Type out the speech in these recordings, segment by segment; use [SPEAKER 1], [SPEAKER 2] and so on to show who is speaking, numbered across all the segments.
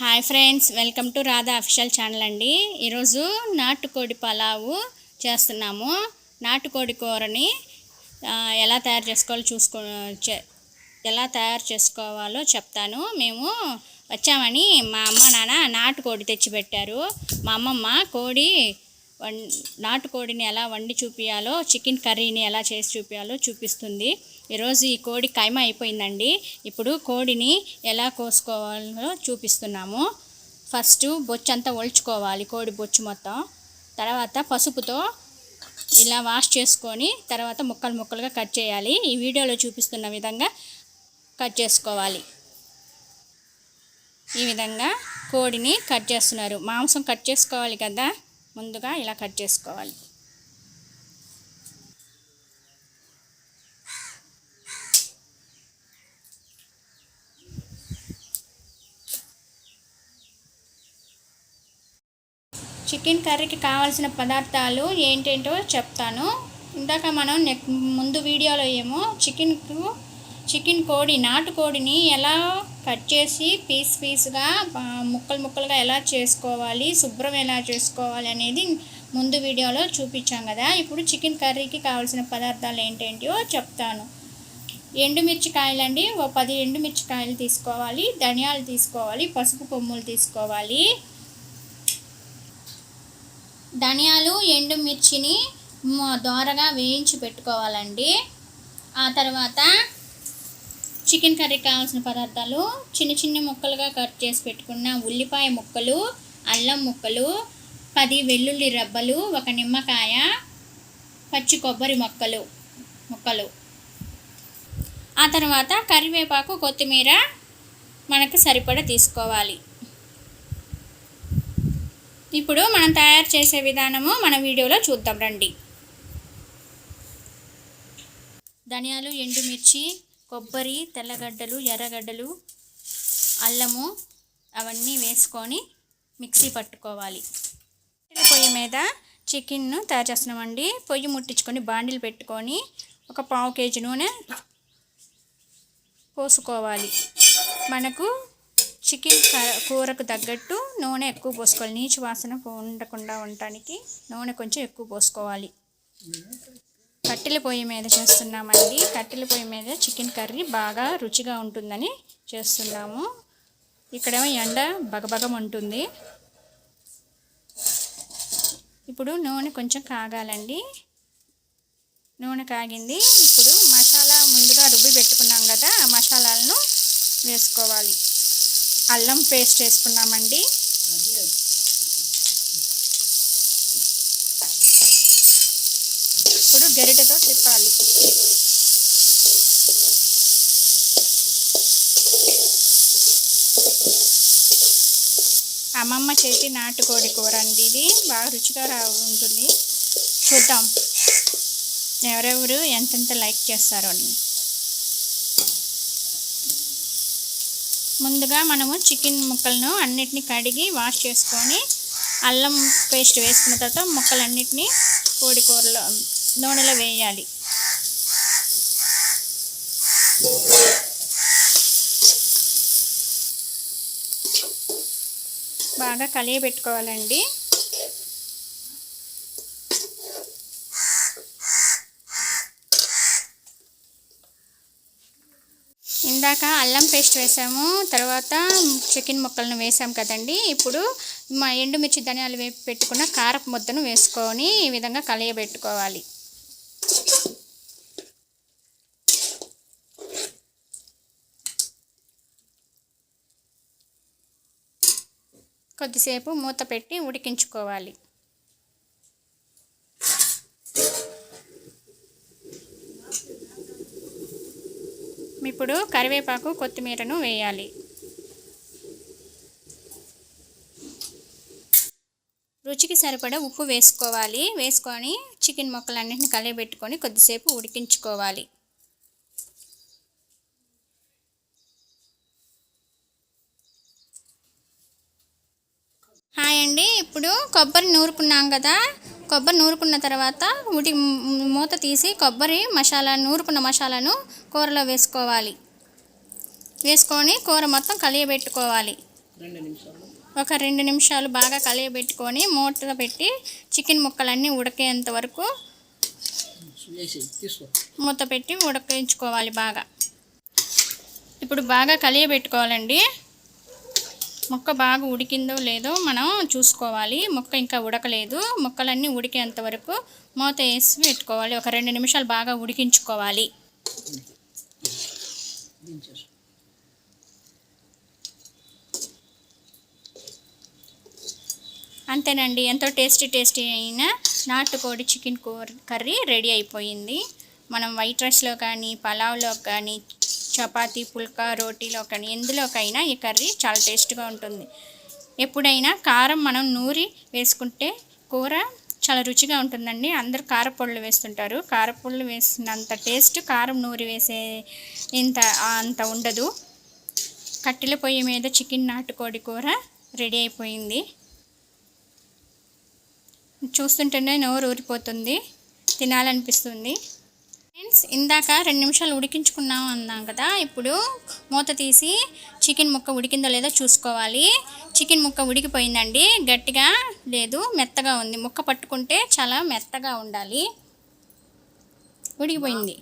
[SPEAKER 1] Hi friends welcome to Radha official channel అండి. ఈరోజు నాటుకోడి పలావు చేస్తున్నాము. నాటుకోడి కూరని ఎలా తయారు చేసుకోవాలో చూసుకో చే- ఎలా తయారు చేసుకోవాలో చెప్తాను. మేము వచ్చామని మా అమ్మ నాన్న నాటుకోడి తెచ్చిపెట్టారు. మా అమ్మమ్మ కోడి వం నాటుకోడిని ఎలా వండి చూపించాలో చికెన్ కర్రీని ఎలా చేసి చూపించాలో చూపిస్తుంది. ఈరోజు ఈ కోడి కైమ అయిపోయిందండి. ఇప్పుడు కోడిని ఎలా కోసుకోవాలో చూపిస్తున్నాము. ఫస్ట్ బొచ్చు అంతా ఒల్చుకోవాలి కోడి బొచ్చు మొత్తం. తర్వాత పసుపుతో ఇలా వాష్ చేసుకొని తర్వాత ముక్కలు ముక్కలుగా కట్ చేయాలి. ఈ వీడియోలో చూపిస్తున్న విధంగా కట్ చేసుకోవాలి. ఈ విధంగా కోడిని కట్ చేస్తున్నారు. మాంసం కట్ చేసుకోవాలి కదా ముందుగా ఇలా కట్ చేసుకోవాలి. చికెన్ కర్రీకి కావాల్సిన పదార్థాలు ఏంటేంటో చెప్తాను. ఇందాక మనం నెక్ ముందు వీడియోలో ఏమో చికెన్కు చికెన్ కోడి నాటుకోడిని ఎలా కట్ చేసి పీస్ పీస్గా ముక్కలు ముక్కలుగా ఎలా చేసుకోవాలి శుభ్రం ఎలా చేసుకోవాలి అనేది ముందు వీడియోలో చూపించాం కదా. ఇప్పుడు చికెన్ కర్రీకి కావాల్సిన పదార్థాలు ఏంటేంటో చెప్తాను. ఎండుమిర్చి కాయలండి ఓ పది ఎండుమిర్చి కాయలు తీసుకోవాలి ధనియాలు తీసుకోవాలి పసుపు కొమ్ములు తీసుకోవాలి. ధనియాలు ఎండుమిర్చిని మ- దోరగా వేయించి పెట్టుకోవాలండి. ఆ తర్వాత చికెన్ కర్రీ కావాల్సిన పదార్థాలు చిన్న చిన్న ముక్కలుగా కట్ చేసి పెట్టుకున్న ఉల్లిపాయ ముక్కలు అల్లం ముక్కలు పది వెల్లుల్లి రబ్బలు ఒక నిమ్మకాయ పచ్చి కొబ్బరి మొక్కలు ముక్కలు. ఆ తర్వాత కరివేపాకు కొత్తిమీర మనకు సరిపడా తీసుకోవాలి. ఇప్పుడు మనం తయారు చేసే విధానము మన వీడియోలో చూద్దాం రండి. ధనియాలు ఎండుమిర్చి కొబ్బరి తెల్లగడ్డలు ఎర్రగడ్డలు అల్లము అవన్నీ వేసుకొని మిక్సీ పట్టుకోవాలి. పొయ్యి మీద చికెన్ను తయారు చేస్తున్నామండి. పొయ్యి ముట్టించుకొని బాండిలు పెట్టుకొని ఒక పావు కేజీ నూనె పోసుకోవాలి. మనకు చికెన్ కూరకు తగ్గట్టు నూనె ఎక్కువ పోసుకోవాలి. నీచు వాసన ఉండకుండా ఉండటానికి నూనె కొంచెం ఎక్కువ పోసుకోవాలి. కట్టెల పొయ్యి మీద చేస్తున్నామండి. కట్టెల పొయ్యి మీద చికెన్ కర్రీ బాగా రుచిగా ఉంటుందని చేస్తున్నాము. ఇక్కడేమో ఎండ బగబగం ఉంటుంది. ఇప్పుడు నూనె కొంచెం కాగాలండి. నూనె కాగింది. ఇప్పుడు మసాలా ముందుగా రుబ్బి పెట్టుకున్నాం కదా ఆ మసాలాలను వేసుకోవాలి. అల్లం పేస్ట్ వేసుకున్నామండి ఇప్పుడు గరిటతో తిప్పాలి. అమ్మమ్మ చేతి నాటుకోడి కూర అండి ఇది. బాగా రుచిగా రా ఉంటుంది. చూద్దాం. ఎవరెవరు ఎంతెంత లైక్ చేస్తారో అని. ముందుగా మనము చికెన్ ముక్కలను అన్నిటిని కడిగి వాష్ చేసుకొని అల్లం పేస్ట్ వేసుకున్న తర్వాత ముక్కలన్నిటిని కోడి కూరలో నూనెలో వేయాలి. బాగా కలియబెట్టుకోవాలండి. ఇందాక అల్లం పేస్ట్ వేసాము తర్వాత చికెన్ ముక్కలను వేసాం కదండి. ఇప్పుడు మా ఎండుమిర్చి ధనియాలు వేపి పెట్టుకున్న కారపు ముద్దను వేసుకొని ఈ విధంగా కలియబెట్టుకోవాలి. కొద్దిసేపు మూత పెట్టి ఉడికించుకోవాలి. ఇప్పుడు కరివేపాకు కొత్తిమీరను వేయాలి. రుచికి సరిపడా ఉప్పు వేసుకోవాలి. వేసుకొని చికెన్ ముక్కలన్నింటిని కలియబెట్టుకొని కొద్దిసేపు ఉడికించుకోవాలి. హాయ్ అండి ఇప్పుడు కొబ్బరి నూరుకున్నాం కదా. కొబ్బరి నూరుకున్న తర్వాత ఉడి మూత తీసి కొబ్బరి మసాలా నూరుకున్న మసాలాను కూరలో వేసుకోవాలి. వేసుకొని కూర మొత్తం కలియబెట్టుకోవాలి. ఒక రెండు నిమిషాలు బాగా కలియబెట్టుకొని మూత పెట్టి చికెన్ ముక్కలన్నీ ఉడికేంత వరకు మూత పెట్టి ఉడికించుకోవాలి బాగా. ఇప్పుడు బాగా కలియబెట్టుకోవాలండి. మొక్క బాగా ఉడికిందో లేదో మనం చూసుకోవాలి. మొక్క ఇంకా ఉడకలేదు. మొక్కలన్నీ ఉడికేంత వరకు మూత వేసి పెట్టుకోవాలి. ఒక రెండు నిమిషాలు బాగా ఉడికించుకోవాలి. అంతేనండి. ఎంతో టేస్టీ టేస్టీ అయిన నాటుకోడి చికెన్ కూర కర్రీ రెడీ అయిపోయింది. మనం వైట్ రైస్లో కానీ పలావ్లో కానీ చపాతీ పుల్కా రోటీలో కానీ ఎందులోకైనా ఈ కర్రీ చాలా టేస్ట్గా ఉంటుంది. ఎప్పుడైనా కారం మనం నూరి వేసుకుంటే కూర చాలా రుచిగా ఉంటుందండి. అందరూ కారపొడులు వేస్తుంటారు. కారపొడులు వేసినంత టేస్ట్ కారం నూరి వేసే ఇంత అంత ఉండదు. కట్టెల పొయ్యి మీద చికెన్ నాటుకోడి కూర రెడీ అయిపోయింది. చూస్తుంటేనే నోరు ఊరిపోతుంది. తినాలనిపిస్తుంది. ఫ్రెండ్స్ ఇందాక రెండు నిమిషాలు ఉడికించుకున్నాం అన్నాం కదా ఇప్పుడు మూత తీసి చికెన్ ముక్క ఉడికిందో లేదో చూసుకోవాలి. చికెన్ ముక్క ఉడికిపోయిందండి గట్టిగా లేదు మెత్తగా ఉంది. ముక్క పట్టుకుంటే చాలా మెత్తగా ఉండాలి. ఉడికిపోయింది.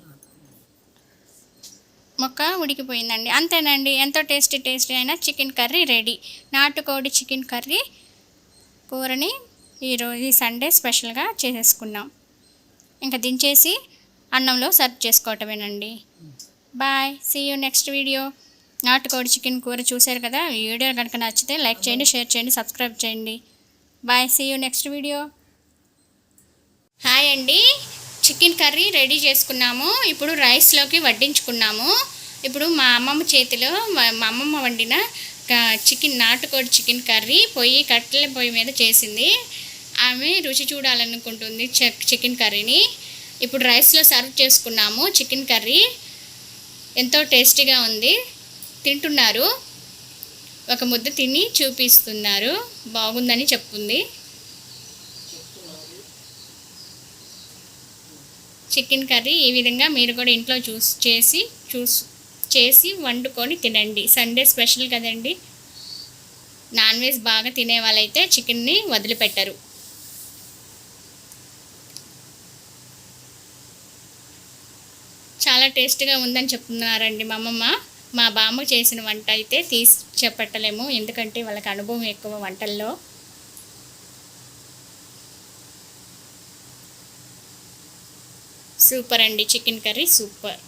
[SPEAKER 1] మొక్క ఉడికిపోయిందండి. అంతేనండి ఎంతో టేస్టీ టేస్టీ అయిన చికెన్ కర్రీ రెడీ. నాటుకోడి చికెన్ కర్రీ కూరని ఈరోజు ఈ సండే స్పెషల్గా చేసేసుకున్నాం. ఇంకా దించేసి అన్నంలో serve చేసుకోవటమేనండి. Bye see you next video నాటుకోడి చికెన్ కూర చూశారు కదా? వీడియో కనుక నచ్చితే లైక్ చేయండి షేర్ చేయండి సబ్స్క్రైబ్ చేయండి. Bye see you next video hi అండి. చికెన్ కర్రీ రెడీ చేసుకున్నాము. ఇప్పుడు రైస్లోకి వడ్డించుకున్నాము. ఇప్పుడు మా అమ్మమ్మ చేతిలో మా మా అమ్మమ్మ వండిన చికెన్ నాటుకోడి చికెన్ కర్రీ పొయ్యి కట్టెల పొయ్యి మీద చేసింది. ఆమె రుచి చూడాలనుకుంటుంది చికెన్ కర్రీని. ఇప్పుడు రైస్లో సర్వ్ చేసుకున్నాము చికెన్ కర్రీ. ఎంతో టేస్టీగా ఉంది. తింటున్నారు. ఒక ముద్ద తిని చూపిస్తున్నారు. బాగుందని చెప్తుంది. చికెన్ కర్రీ ఈ విధంగా మీరు కూడా ఇంట్లో చూస్ చేసి చూస్ చేసి వండుకొని తినండి. సండే స్పెషల్ కదండి. నాన్ వెజ్ బాగా తినే వాళ్ళైతే చికెన్ని వదిలిపెట్టరు. చాలా టేస్ట్గా ఉందని చెప్తున్నారండి మా అమ్మమ్మ. మా బామ్మ చేసిన వంట అయితే తీసి చెప్పట్టలేము ఎందుకంటే వాళ్ళకి అనుభవం ఎక్కువ వంటల్లో. సూపర్ అండి. Chicken curry super.